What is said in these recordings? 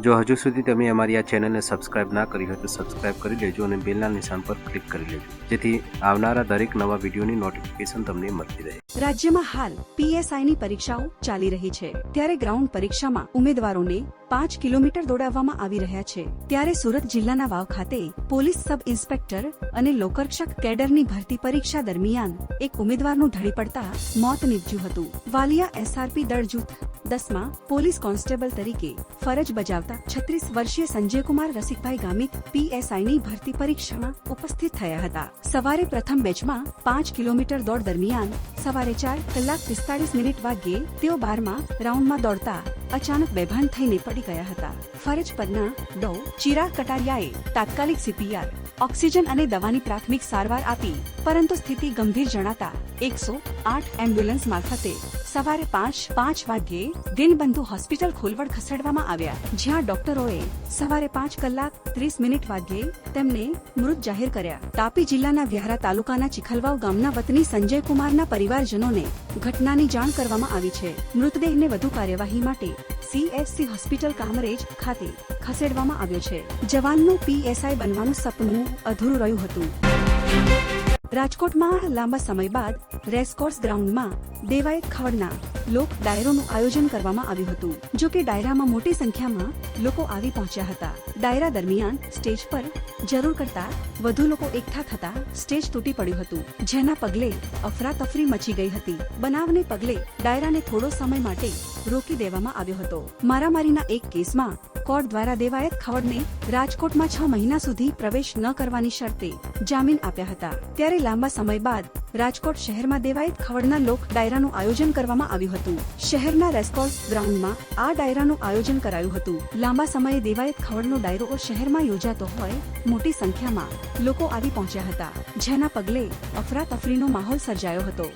જો હજુ સુધી તમે અમારી આ ચેનલને સબસ્ક્રાઇબ ના કરી હોય તો સબસ્ક્રાઇબ કરી લેજો અને બેલના નિશાન પર ક્લિક કરી લેજો. જેથી આવનારા દરેક નવા વિડીયોની નોટિફિકેશન તમને મળતી રહે. રાજ્યમાં હાલ પીએસઆઈની પરીક્ષાઓ ચાલી રહી છે. ત્યારે ગ્રાઉન્ડ પરીક્ષામાં ઉમેદવારોને પાંચ કિલોમીટર દોડાવવામાં આવી રહ્યા છે. ત્યારે સુરત જિલ્લાના વાવ ખાતે પોલીસ સબ ઇન્સ્પેક્ટર અને લોકરક્ષક કેડરની ભરતી પરીક્ષા દરમિયાન એક ઉમેદવારનું ધડી પડતા મોત નીપજ્યું હતું. વાલિયા એસઆરપી દળ જૂથ દસમાં પોલીસ કોન્સ્ટેબલ તરીકે ફરજ બજાવતા છત્રીસ વર્ષીય સંજયકુમાર રસિકભાઈ ગામિત પીએસઆઈની ભરતી પરીક્ષામાં ઉપસ્થિત થયા હતા. સવારે પ્રથમ બેચમાં પાંચ કિલોમીટર દોડ દરમિયાન સવારે ચાર કલાક પિસ્તાળીસ મિનિટ વાગ્યે તેઓ બારમાં રાઉન્ડમાં દોડતા અચાનક બેભાન થઈને પડી ગયા હતા. ફરજ પરના ડો ચિરાગ કટારિયાએ તાત્કાલિક સીપીઆર, ઓક્સિજન અને દવાની પ્રાથમિક સારવાર આપી, પરંતુ સ્થિતિ ગંભીર જણાતા એકસો આઠ એમ્બ્યુલન્સ મારફતે સવારે પાંચ પાંચ વાગ્યે દિનબંધુ હોસ્પિટલ ખોલવડ ખસેડવામાં આવ્યા, જ્યાં ડોક્ટરોએ સવારે પાંચ કલાક ત્રીસ મિનિટ વાગ્યે તેમને મૃત જાહેર કર્યા. તાપી જિલ્લાના વ્યારા તાલુકાના ચિખલવાવ ગામના વતની સંજય કુમારના પરિવારજનોને ઘટનાની જાણ કરવામાં આવી છે. મૃતદેહને વધુ કાર્યવાહી માટે સીએસસી હોસ્પિટલ કામરેજ ખાતે ખસેડવામાં આવ્યો છે. જવાનનું પીએસઆઈ બનવાનું સપનું અધૂરું રહ્યું હતું. રાજકોટમાં લાંબા સમય બાદ રેસકોર્સ ગ્રાઉન્ડમાં દેવાયત ખવડના લોક ડાયરોનું આયોજન કરવામાં આવ્યું હતું. જો કે ડાયરામાં મોટી સંખ્યામાં લોકો આવી પહોંચ્યા હતા. ડાયરા દરમિયાન સ્ટેજ પર જરૂર કરતા વધુ લોકો એકઠા થતા સ્ટેજ તૂટી પડ્યું હતું. જેના પગલે અફરાતફરી મચી ગઈ હતી. બનાવને પગલે ડાયરાને થોડો સમય માટે રોકી દેવામાં આવ્યો હતો. મારામારીના એક કેસમાં કોર્ટ દ્વારા દેવાયત ખવડને રાજકોટમાં છ મહિના સુધી પ્રવેશ ન કરવાની શરતે જામીન આપ્યા હતા. ત્યારે લાંબા સમય બાદ રાજકોટ શહેરમાં દેવાયત ખવડના લોક ડાયરાનું આયોજન કરવામાં આવ્યું હતું. શહેરના રેસકોર્સ ગ્રાઉન્ડમાં આ ડાયરાનું આયોજન કરાયું હતું. લાંબા સમયે દેવાયત ખવડનો ડાયરો શહેરમાં યોજાતો હોય, મોટી સંખ્યામાં લોકો આવી પહોંચ્યા હતા જેના પગલે અફરાતફરીનો માહોલ સર્જાયો હતો.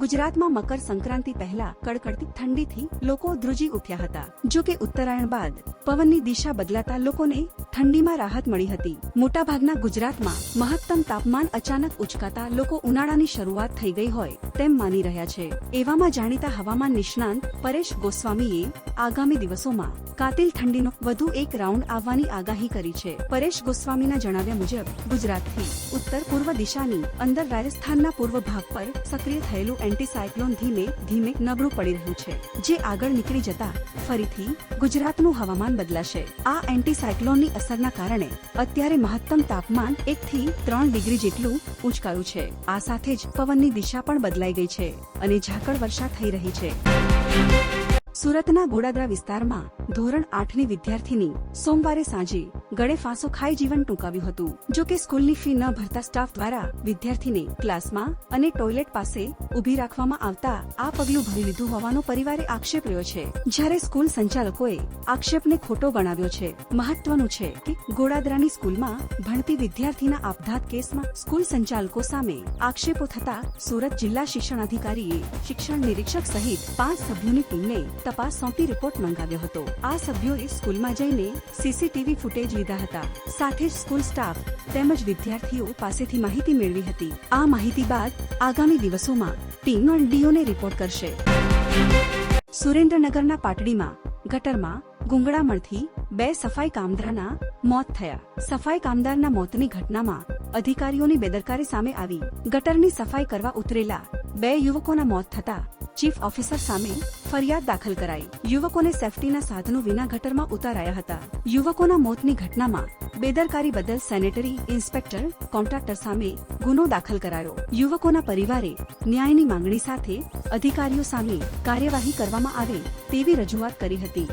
ગુજરાતમાં મકર સંક્રાંતિ પહેલા કડકડતી ઠંડીથી લોકો ધ્રુજી ઉઠ્યા હતા. જો કે ઉત્તરાયણ બાદ પવનની દિશા બદલાતા લોકોને ઠંડીમાં રાહત મળી હતી. મોટાભાગના ગુજરાતમાં મહત્તમ તાપમાન અચાનક ઉચકાતા લોકો ઉનાળાની શરૂઆત થઈ ગઈ હોય તેમ માની રહ્યા છે. એવામાં જાણીતા હવામાન નિષ્ણાંત પરેશ ગોસ્વામીએ આગામી દિવસોમાં કાતિલ ઠંડીનો વધુ એક રાઉન્ડ આવવાની આગાહી કરી છે. પરેશ ગોસ્વામીના જણાવ્યા મુજબ, ગુજરાતથી ઉત્તર પૂર્વ દિશાની અંદર રાજસ્થાનના પૂર્વ ભાગ પર સક્રિય થયેલું એન્ટી સાયક્લોન ધીમે ધીમે નબળું પડી રહ્યું છે. જે આગળ નીકળી જતા ફરીથી ગુજરાતનું હવામાન બદલાશે. આ એન્ટીસાયક્લોનની અસરના કારણે અત્યારે મહત્તમ તાપમાન એક થી ત્રણ ડિગ્રી જેટલું ઉંચકાયું છે. આ સાથે જ પવનની દિશા પણ બદલાઈ ગઈ છે અને ઝાકળ વર્ષા થઈ રહી છે. સુરતના ઘોડાદરા વિસ્તારમાં ધોરણ આઠની વિદ્યાર્થીની સોમવારે સાંજે ગળે ફાંસો ખાઈ જીવન ટૂંકાવ્યું હતું. જો કે સ્કૂલની ફી ન ભરતા સ્ટાફ દ્વારા વિદ્યાર્થીને ક્લાસમાં અને ટોયલેટ પાસે ઊભી રાખવામાં આવતા આ પગલું ભરી લીધું હોવાનો પરિવારે આક્ષેપ રહ્યો છે. જ્યારે સ્કૂલ સંચાલકોએ આક્ષેપને ખોટો ગણાવ્યો છે. મહત્વનું છે કે ગોડાદરાની સ્કૂલમાં ભણતી વિદ્યાર્થીના આપઘાત કેસમાં સ્કૂલ સંચાલકો સામે આક્ષેપો થતા સુરત જિલ્લા શિક્ષણાધિકારીએ શિક્ષણ નિરીક્ષક સહિત પાંચ સભ્યોની ટીમને તપાસ સોંપી રિપોર્ટ મંગાવ્યો હતો. આ સભ્યોએ સ્કૂલમાં જઈને સીસીટીવી ફૂટેજ લીધા હતા. સાથે જ સ્કૂલ સ્ટાફ તેમજ વિદ્યાર્થીઓ પાસેથી માહિતી મેળવી હતી. આ માહિતી બાદ આગામી દિવસોમાં ટીમ ડીઓને રિપોર્ટ કરશે. સુરેન્દ્રનગરના પાટડીમાં, ગટરમાં, ગુંગળામણથી બે સફાઈ કામદારના મોત થયા. સફાઈ કામદારના મોતની ઘટનામાં અધિકારીઓની બેદરકારી સામે આવી. ગટરની સફાઈ કરવા ઉતરેલા બે યુવકોના મોત થતા ચીફ ઓફિસર સામે ફરિયાદ દાખલ કરાઈ. યુવકોને સેફટીના સાધનો વિના ગટરમાં ઉતારાયા હતા. યુવકોના મોતની ઘટનામાં બેદરકારી બદલ સેનેટરી ઇન્સ્પેક્ટર કોન્ટ્રાક્ટર સામે ગુનો દાખલ કરાયો. યુવકોના પરિવારે ન્યાયની માંગણી સાથે અધિકારીઓ સામે કાર્યવાહી કરવામાં આવે તેવી રજૂઆત કરી હતી.